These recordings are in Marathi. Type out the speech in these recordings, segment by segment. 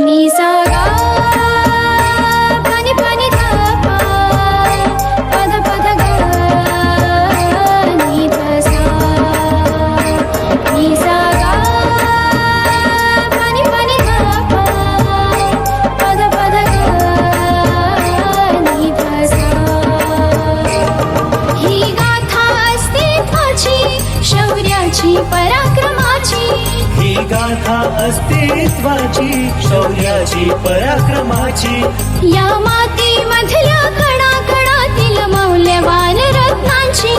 नि पद ही शौर्याची पराक्रमाची गाथा अस्तित्वाची शौर्याची पराक्रमाची. या मातीमधल्या कणा कणातील मौल्यवान रत्नांची.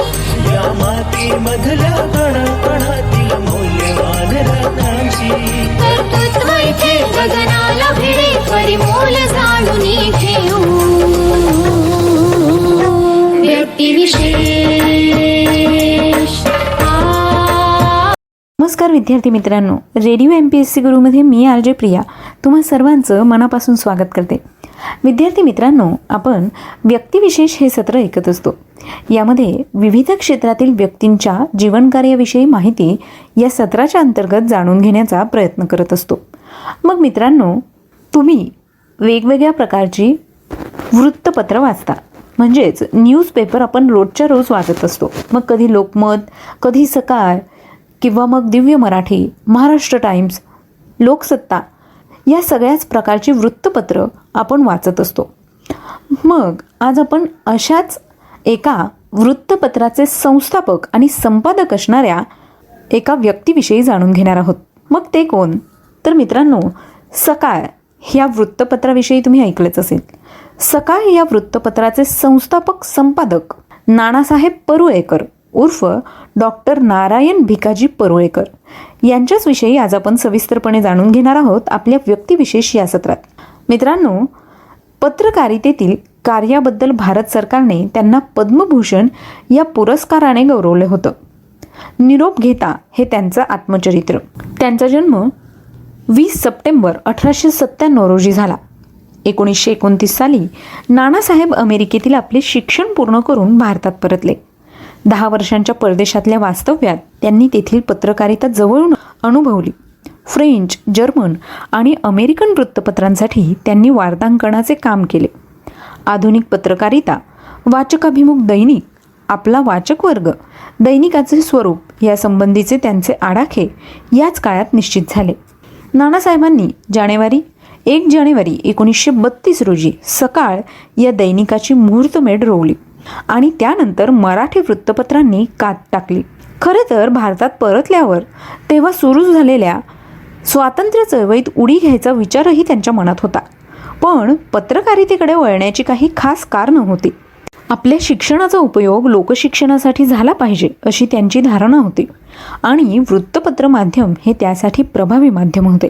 या माती मधल्या कणाकणातील मौल्यवान रत्नांची. कर्तृत्व इथे गगनाला भिडे परिमोल जाणून घेऊ. नमस्कार विद्यार्थी मित्रांनो. Radio M P S C गुरुमध्ये मी आर जे प्रिया. तुम्हा सर्वांचं मनापासून स्वागत करते. विद्यार्थी मित्रांनो आपण व्यक्तिविशेष हे सत्र ऐकत असतो. यामध्ये विविध क्षेत्रातील व्यक्तींच्या जीवनकार्याविषयी माहिती या सत्राच्या अंतर्गत जाणून घेण्याचा प्रयत्न करत असतो. मग मित्रांनो तुम्ही वेगवेगळ्या प्रकारची वृत्तपत्र वाचता. म्हणजेच न्यूजपेपर आपण रोजच्या रोज वाचत असतो. मग कधी लोकमत कधी सकाळ किंवा मग दिव्य मराठी महाराष्ट्र टाइम्स लोकसत्ता या सगळ्याच प्रकारची वृत्तपत्र आपण वाचत असतो. मग आज आपण अशाच एका वृत्तपत्राचे संस्थापक आणि संपादक असणाऱ्या एका व्यक्तीविषयी जाणून घेणार आहोत. मग ते कोण? तर मित्रांनो सकाळ ह्या वृत्तपत्राविषयी तुम्ही ऐकलंच असेल. सकाळ या वृत्तपत्राचे संस्थापक संपादक नानासाहेब परुळेकर उर्फ डॉक्टर नारायण भिकाजी परुळेकर. यांच्याचविषयी आज आपण सविस्तरपणे जाणून घेणार आहोत आपल्या व्यक्तिविशेष या सत्रात. मित्रांनो पत्रकारितेतील कार्याबद्दल भारत सरकारने त्यांना पद्मभूषण या पुरस्काराने गौरवले होतं. निरोप घेता हे त्यांचं आत्मचरित्र. त्यांचा जन्म वीस सप्टेंबर अठराशे सत्त्याण्णव रोजी झाला. एकोणीसशे एकोणतीस साली नानासाहेब अमेरिकेतील आपले शिक्षण पूर्ण करून भारतात परतले. दहा वर्षांच्या परदेशातल्या वास्तव्यात त्यांनी तेथील पत्रकारिता जवळून अनुभवली. फ्रेंच जर्मन आणि अमेरिकन वृत्तपत्रांसाठी त्यांनी वार्तांकनाचे काम केले. आधुनिक पत्रकारिता वाचकाभिमुख दैनिक आपला वाचक वर्ग दैनिकाचे स्वरूप यासंबंधीचे त्यांचे आडाखे याच काळात निश्चित झाले. नानासाहेबांनी जानेवारी एक जानेवारी एकोणीसशे बत्तीस रोजी सकाळ या दैनिकाची मुहूर्तमेढ रोवली. आणि त्यानंतर मराठी वृत्तपत्रांनी कात टाकली. खरे तर भारतात परतल्यावर तेव्हा सुरू झालेल्या स्वातंत्र्य चळवळीत उडी घ्यायचा विचारही त्यांच्या मनात होता. पण पत्रकारितेकडे वळण्याची काही खास कारण होती. आपल्या शिक्षणाचा उपयोग लोकशिक्षणासाठी झाला पाहिजे अशी त्यांची धारणा होती. आणि वृत्तपत्र माध्यम हे त्यासाठी प्रभावी माध्यम होते.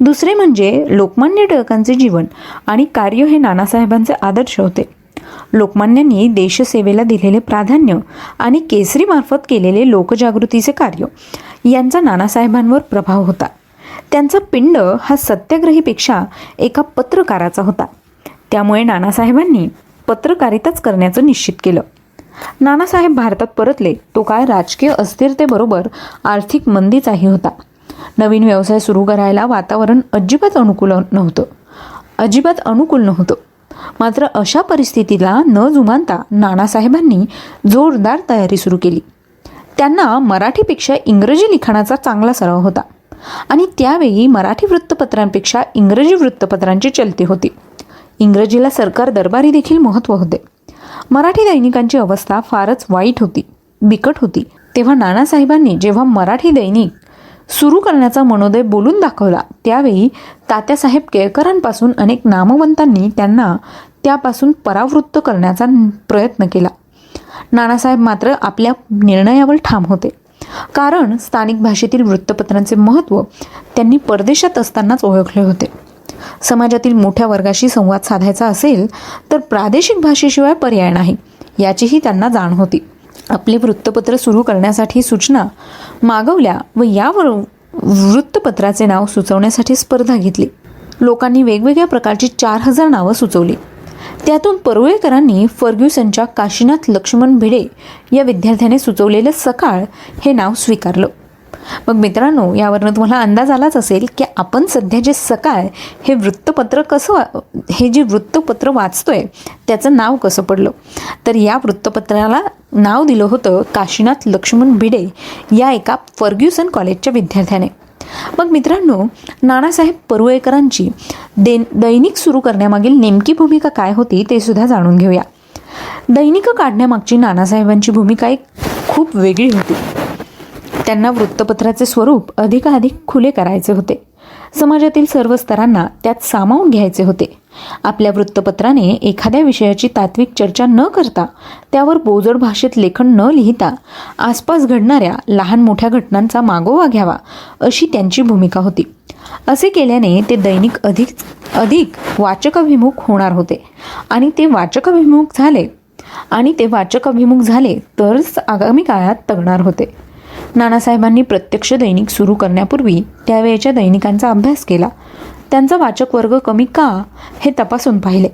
दुसरे म्हणजे लोकमान्य टिळकांचे जीवन आणि कार्य हे नानासाहेबांचे आदर्श होते. लोकमान्यांनी देशसेवेला दिलेले प्राधान्य आणि केसरीमार्फत केलेले लोकजागृतीचे कार्य यांचा नानासाहेबांवर प्रभाव होता. त्यांचा पिंड हा सत्याग्रहीपेक्षा एका पत्रकाराचा होता. त्यामुळे नानासाहेबांनी पत्रकारिताच करण्याचं निश्चित केलं. नानासाहेब भारतात परतले तो काळ राजकीय अस्थिरतेबरोबर आर्थिक मंदीचाही होता. नवीन व्यवसाय सुरू करायला वातावरण अजिबात अनुकूल नव्हतं. अजिबात अनुकूल नव्हतं. मात्र अशा परिस्थितीला न जुमानता नानासाहेबांनी जोरदार तयारी सुरू केली. त्यांना मराठीपेक्षा इंग्रजी लिखाणाचा चांगला सराव होता आणि त्यावेळी मराठी वृत्तपत्रांपेक्षा इंग्रजी वृत्तपत्रांची चलती होती. इंग्रजीला सरकार दरबारी देखील महत्त्व होते. मराठी दैनिकांची अवस्था फारच वाईट होती बिकट होती. तेव्हा नानासाहेबांनी जेव्हा मराठी दैनिक सुरू करण्याचा मनोदय बोलून दाखवला. त्यावेळी तात्यासाहेब केळकरांपासून अनेक नामवंतांनी त्यांना त्यापासून परावृत्त करण्याचा प्रयत्न केला. नानासाहेब मात्र आपल्या निर्णयावर ठाम होते. कारण स्थानिक भाषेतील वृत्तपत्रांचे महत्त्व त्यांनी परदेशात असतानाच ओळखले होते. समाजातील मोठ्या वर्गाशी संवाद साधायचा असेल तर प्रादेशिक भाषेशिवाय पर्याय नाही याचीही त्यांना जाण होती. आपले वृत्तपत्र सुरू करण्यासाठी सूचना मागवल्या व यावर वृत्तपत्राचे नाव सुचवण्यासाठी स्पर्धा घेतली. लोकांनी वेगवेगळ्या प्रकारची चार हजार नावं सुचवली. त्यातून परुळेकरांनी फर्ग्युसनच्या काशीनाथ लक्ष्मण भिडे या विद्यार्थ्याने सुचवलेलं सकाळ हे नाव स्वीकारलं. मग मित्रांनो यावरनं तुम्हाला अंदाज आलाच असेल की आपण सध्या जे सकाळ हे वृत्तपत्र कसं हे जे वृत्तपत्र वाचतोय त्याचं नाव कसं पडलं? तर या वृत्तपत्राला नाव दिलं होतं काशीनाथ लक्ष्मण भिडे या एका फर्ग्युसन कॉलेजच्या विद्यार्थ्याने. मग मित्रांनो नानासाहेब परुळेकरांची दे दैनिक सुरू करण्यामागील नेमकी भूमिका काय होती ते सुद्धा जाणून घेऊया. दैनिकं काढण्यामागची नानासाहेबांची भूमिका एक खूप वेगळी होती. त्यांना वृत्तपत्राचे स्वरूप अधिकाधिक खुले करायचे होते. समाजातील सर्व स्तरांना त्यात सामावून घ्यायचे होते. आपल्या वृत्तपत्राने एखाद्या विषयाची तात्विक चर्चा न करता त्यावर बोजड भाषेत लेखन न लिहिता आसपास घडणाऱ्या लहान मोठ्या घटनांचा मागोवा घ्यावा अशी त्यांची भूमिका होती. असे केल्याने ते दैनिक अधिक अधिक वाचकाभिमुख होणार होते. आणि ते वाचकाभिमुख झाले. आणि ते वाचकाभिमुख झाले तरच आगामी काळात तगणार होते. नानासाहेबांनी प्रत्यक्ष दैनिक सुरू करण्यापूर्वी त्यावेळेच्या दैनिकांचा अभ्यास केला. त्यांचा वाचक वर्ग कमी का? हे तपासून पाहिले.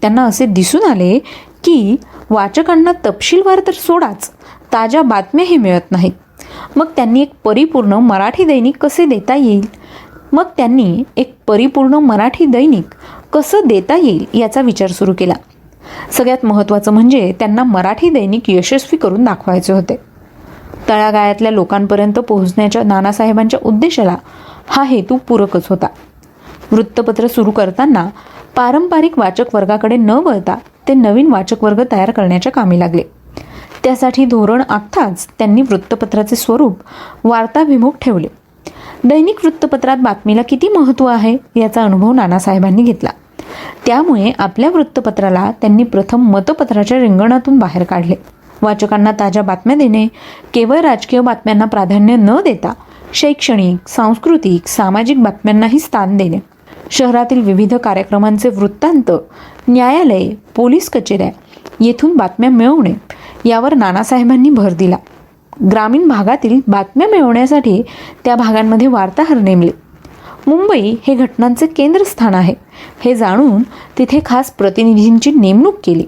त्यांना असे दिसून आले की वाचकांना तपशीलवार तर सोडाच ताज्या बातम्याही मिळत नाहीत. मग त्यांनी एक परिपूर्ण मराठी दैनिक कसे देता येईल? मग त्यांनी एक परिपूर्ण मराठी दैनिक कसं देता येईल याचा विचार सुरू केला. सगळ्यात महत्त्वाचं म्हणजे त्यांना मराठी दैनिक यशस्वी करून दाखवायचे होते. तळागाळातल्या लोकांपर्यंत पोहोचण्याच्या नानासाहेबांच्या उद्देशाला हा हेतू पूरकच होता. वृत्तपत्र सुरू करताना पारंपरिक वाचक वर्गाकडे न वळता ते नवीन वाचक वर्ग तयार करण्याच्या कामी लागले. त्यासाठी धोरण आखताच त्यांनी वृत्तपत्राचे स्वरूप वार्ताभिमुख ठेवले. दैनिक वृत्तपत्रात बातमीला किती महत्त्व आहे याचा अनुभव नानासाहेबांनी घेतला. त्यामुळे आपल्या वृत्तपत्राला त्यांनी प्रथम मतपत्राच्या रिंगणातून बाहेर काढले. वाचकांना ताज्या बातम्या देणे केवळ राजकीय बातम्यांना प्राधान्य न देता शैक्षणिक सांस्कृतिक सामाजिक बातम्यांनाही स्थान देणे. शहरातील विविध कार्यक्रमांचे वृत्तांत न्यायालये पोलीस कचेऱ्या येथून बातम्या मिळवणे यावर नानासाहेबांनी भर दिला. ग्रामीण भागातील बातम्या मिळवण्यासाठी त्या भागांमध्ये वार्ताहर नेमले. मुंबई हे घटनांचे केंद्रस्थान आहे. हे जाणून तिथे खास प्रतिनिधींची नेमणूक केली.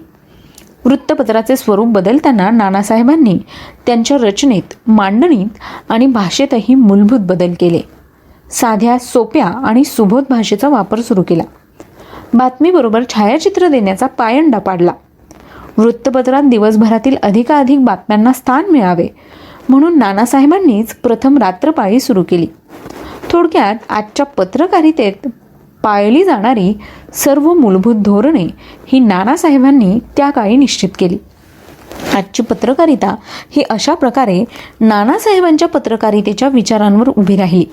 वृत्तपत्राचे स्वरूप बदलताना नानासाहेबांनी त्यांच्या रचनेत मांडणीत आणि भाषेतही मूलभूत बदल केले. साध्या सोप्या आणि सुबोध भाषेचा वापर सुरू केला. बातमीबरोबर छायाचित्र देण्याचा पायंडा पाडला. वृत्तपत्रात दिवसभरातील अधिकाधिक बातम्यांना स्थान मिळावे म्हणून नानासाहेबांनीच प्रथम रात्रपाळी सुरू केली. थोडक्यात आजच्या पत्रकारितेत पाळली जाणारी सर्व मूलभूत धोरणे ही नानासाहेबांनी त्या काळी निश्चित केली. आजची पत्रकारिता ही अशा प्रकारे नानासाहेबांच्या पत्रकारितेच्या विचारांवर उभी राहिली.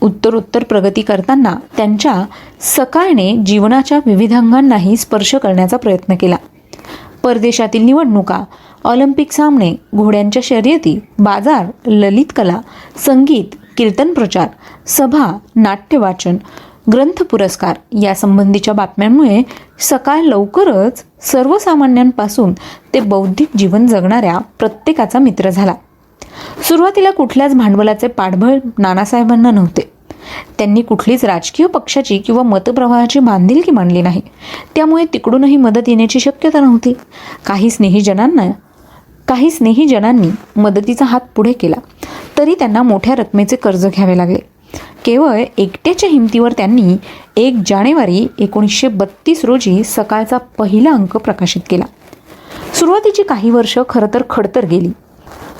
उत्तरोत्तर प्रगती करताना त्यांच्या सकाळने जीवनाच्या विविध अंगांनाही स्पर्श करण्याचा प्रयत्न केला. परदेशातील निवडणुका ऑलिम्पिक सामने घोड्यांच्या शर्यती बाजार ललित कला संगीत कीर्तन प्रचार सभा नाट्यवाचन ग्रंथ पुरस्कार यासंबंधीच्या बातम्यांमुळे सकाळ लवकरच सर्वसामान्यांपासून ते बौद्धिक जीवन जगणाऱ्या प्रत्येकाचा मित्र झाला. सुरुवातीला कुठल्याच भांडवलाचे पाठबळ नानासाहेबांना नव्हते. त्यांनी कुठलीच राजकीय पक्षाची किंवा मतप्रवाहाची बांधिलकी मांडली नाही. त्यामुळे तिकडूनही मदत येण्याची शक्यता नव्हती. काही स्नेहीजनांना काही स्नेहीजनांनी मदतीचा हात पुढे केला. तरी त्यांना मोठ्या रकमेचे कर्ज घ्यावे लागले. केवळ एकट्याच्या हिमतीवर त्यांनी एक जानेवारी एकोणीसशे बत्तीस रोजी सकाळचा पहिला अंक प्रकाशित केला. सुरुवातीची काही वर्ष खरं तर खडतर गेली.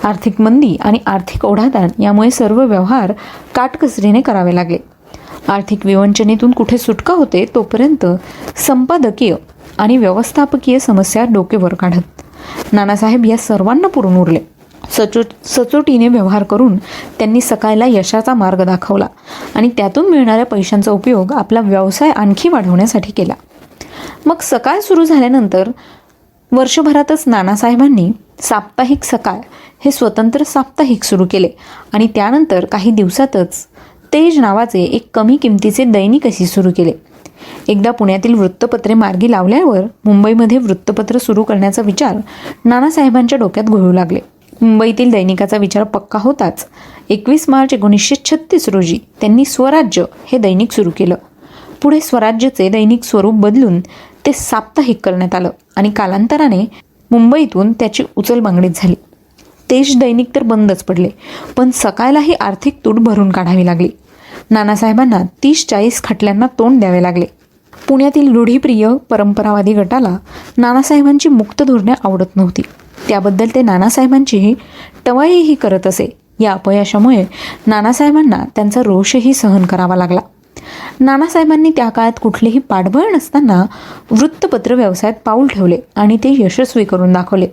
आर्थिक मंदी आणि आर्थिक ओढाताण यामुळे सर्व व्यवहार काटकसरीने करावे लागले. आर्थिक विवंचनेतून कुठे सुटका होते तोपर्यंत संपादकीय आणि व्यवस्थापकीय समस्या डोकेवर काढत. नानासाहेब या सर्वांना पुरून उरले. सचो सचोटीने व्यवहार करून त्यांनी सकाळला यशाचा मार्ग दाखवला आणि त्यातून मिळणाऱ्या पैशांचा उपयोग आपला व्यवसाय आणखी वाढवण्यासाठी केला. मग सकाळ सुरू झाल्यानंतर वर्षभरातच नानासाहेबांनी साप्ताहिक सकाळ हे स्वतंत्र साप्ताहिक सुरू केले आणि त्यानंतर काही दिवसातच तेज नावाचे एक कमी किमतीचे दैनिकही सुरू केले. एकदा पुण्यातील वृत्तपत्रे मार्गी लावल्यावर मुंबईमध्ये वृत्तपत्र सुरू करण्याचा विचार नानासाहेबांच्या डोक्यात घोळू लागले. मुंबईतील दैनिकाचा विचार पक्का होताच. एकवीस मार्च एकोणीसशे छत्तीस रोजी त्यांनी स्वराज्य हे दैनिक सुरू केलं. पुढे स्वराज्यचे दैनिक स्वरूप बदलून ते साप्ताहिक करण्यात आलं आणि कालांतराने मुंबईतून त्याची उचलबांगडीत झाली. तेज दैनिक तर बंदच पडले पण सकाळलाही आर्थिक तूट भरून काढावी लागली. नानासाहेबांना तीस चाळीस खटल्यांना तोंड द्यावे लागले. पुण्यातील रूढीप्रिय परंपरावादी गटाला नानासाहेबांची मुक्त धोरणे आवडत नव्हती. त्याबद्दल ते नानासाहेबांचीही टवाईही करत असे. या अपयशामुळे नानासाहेबांना त्यांचा रोषही सहन करावा लागला. नानासाहेबांनी त्या काळात कुठलेही पाठबळ नसताना वृत्तपत्र व्यवसायात पाऊल ठेवले आणि ते यशस्वी करून दाखवले.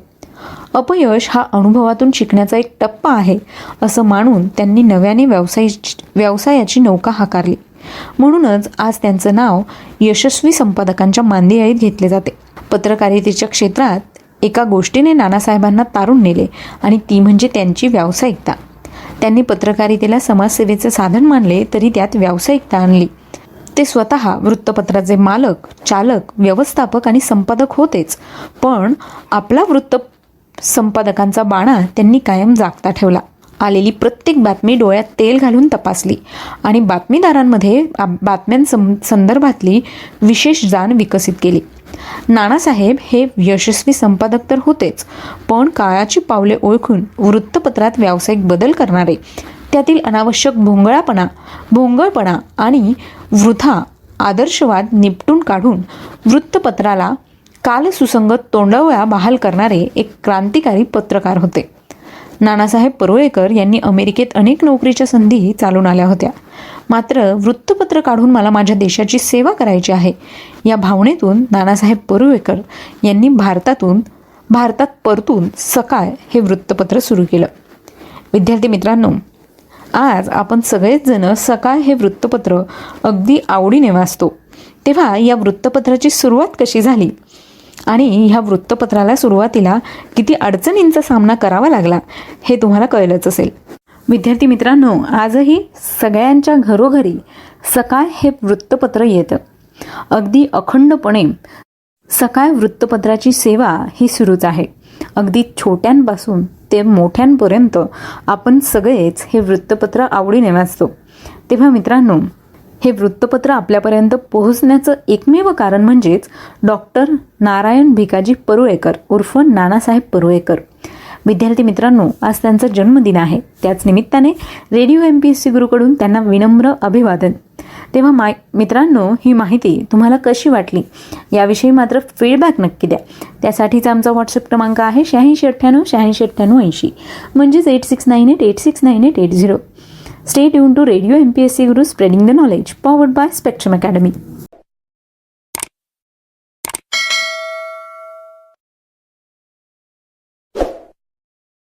अपयश हा अनुभवातून शिकण्याचा एक टप्पा आहे असं मानून त्यांनी नव्याने व्यवसाय व्यवसायाची नौका हाकारली. म्हणूनच आज त्यांचं नाव यशस्वी संपादकांच्या मांदियाळीत घेतले जाते. पत्रकारितेच्या क्षेत्रात एका गोष्टीने नानासाहेबांना तारून नेले आणि ती म्हणजे त्यांची व्यावसायिकता. त्यांनी पत्रकारितेला समाजसेवेचं साधन मानले तरी त्यात व्यावसायिकता आणली. ते स्वतः वृत्तपत्राचे मालक चालक व्यवस्थापक आणि संपादक होतेच पण आपला वृत्त संपादकांचा बाणा त्यांनी कायम जागता ठेवला. आलेली प्रत्येक बातमी डोळ्यात तेल घालून तपासली आणि बातमीदारांमध्ये बातम्यां संदर्भातली विशेष जाण विकसित केली. नानासाहेब हे यशस्वी संपादक तर होतेच पण काळाची पावले ओळखून वृत्तपत्रात व्यावसायिक बदल करणारे. त्यातील अनावश्यक भोंगळापणा भोंगळपणा आणि वृथा आदर्शवाद निपटून काढून वृत्तपत्राला कालसुसंगत तोंडवळा बहाल करणारे एक क्रांतिकारी पत्रकार होते. नानासाहेब परुळेकर यांनी अमेरिकेत अनेक नोकरीच्या संधी चालून आल्या होत्या. मात्र वृत्तपत्र काढून मला माझ्या देशाची सेवा करायची आहे या भावनेतून नानासाहेब परुळेकर यांनी भारतातून भारतात परतून सकाळ हे वृत्तपत्र सुरू केलं. विद्यार्थी मित्रांनो आज आपण सगळेच जण सकाळ हे वृत्तपत्र अगदी आवडीने वाचतो. तेव्हा या वृत्तपत्राची सुरुवात कशी झाली? आणि ह्या वृत्तपत्राला सुरुवातीला किती अडचणींचा सामना करावा लागला हे तुम्हाला कळलंच असेल. विद्यार्थी मित्रांनो आजही सगळ्यांच्या घरोघरी सकाळ हे वृत्तपत्र येतं. अगदी अखंडपणे सकाळ वृत्तपत्राची सेवा ही सुरूच आहे. अगदी छोट्यांपासून ते मोठ्यांपर्यंत आपण सगळेच हे वृत्तपत्र आवडीने वाचतो. तेव्हा मित्रांनो हे वृत्तपत्र आपल्यापर्यंत पोहोचण्याचं एकमेव कारण म्हणजेच डॉक्टर नारायण भिकाजी परुळेकर उर्फ नानासाहेब परुळेकर. विद्यार्थी मित्रांनो आज त्यांचा जन्मदिन आहे. त्याच निमित्ताने radio M P S C गुरुकडून त्यांना विनम्र अभिवादन. तेव्हा माय मित्रांनो ही माहिती तुम्हाला कशी वाटली? याविषयी मात्र फीडबॅक नक्की द्या. त्यासाठीचा आमचा व्हॉट्सअप क्रमांक आहे शहाऐंशी अठ्ठ्याण्णव शहाऐंशी अठ्ठ्याण्णव ऐंशी. म्हणजेच eight six nine eight eight six nine eight eight zero stay tune to radio M P S C Guru spreading the knowledge powered by Spectrum Academy